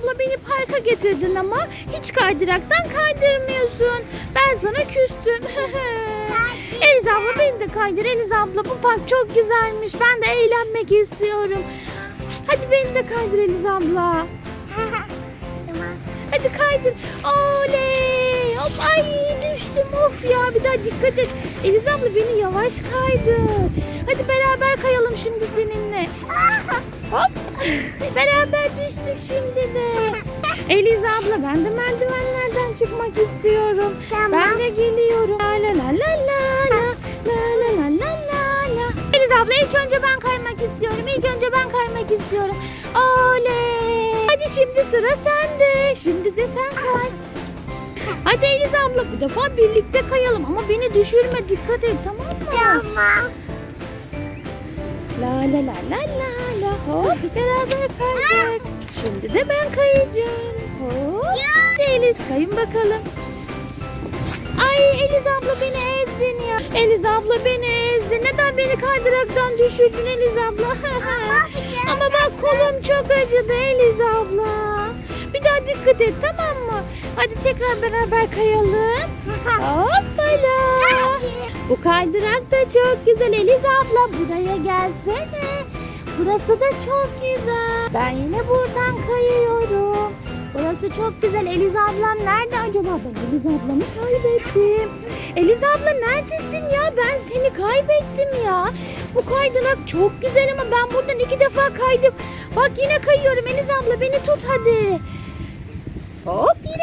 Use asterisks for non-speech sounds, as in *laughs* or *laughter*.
abla beni parka getirdin ama hiç kaydıraktan kaydırmıyorsun. Ben sana küstüm. *laughs* Eliz abla beni de kaydır. Eliz abla bu park çok güzelmiş. Ben de eğlenmek istiyorum. Hadi beni de kaydır Eliz abla. *laughs* Hadi kaydır. Oley. Hop, ay düştüm of ya. Bir daha dikkat et. Eliz abla beni yavaş kaydır. Hadi beraber kayalım şimdi seninle. *laughs* Hop. beraber düştük şimdi de. Eliz abla ben de merdivenlerden çıkmak istiyorum. Tamam. Ben de geliyorum. La la la la la la. La la la la la la. Eliz abla ilk önce ben kaymak istiyorum. İlk önce ben kaymak istiyorum. Oley. Hadi şimdi sıra sende. Şimdi de sen kay. Hadi Eliz abla bu defa birlikte kayalım ama beni düşürme dikkat et tamam mı? Tamam. La la la la la la hop beraber kaydık. Şimdi de ben kayacağım. Hop. Eliz kayın bakalım. Ay Eliz abla beni ezdin ya. Eliz abla beni ezdi. Neden beni kaydıraktan düşürdün Eliz abla? *laughs* Ama bak kolum çok acıdı Eliz abla. Bir daha dikkat et tamam mı? Hadi tekrar beraber kayalım. Hoppala. Bu kaydırak da çok güzel Eliz abla buraya gelsene. Burası da çok güzel. Ben yine buradan kayıyorum. Burası çok güzel. Eliz ablam nerede acaba? Ben Eliz ablamı kaybettim. Eliz abla neredesin ya? Ben seni kaybettim ya. Bu kaydırak çok güzel ama ben buradan iki defa kaydım. Bak yine kayıyorum. Eliz abla beni tut hadi. Hop yine.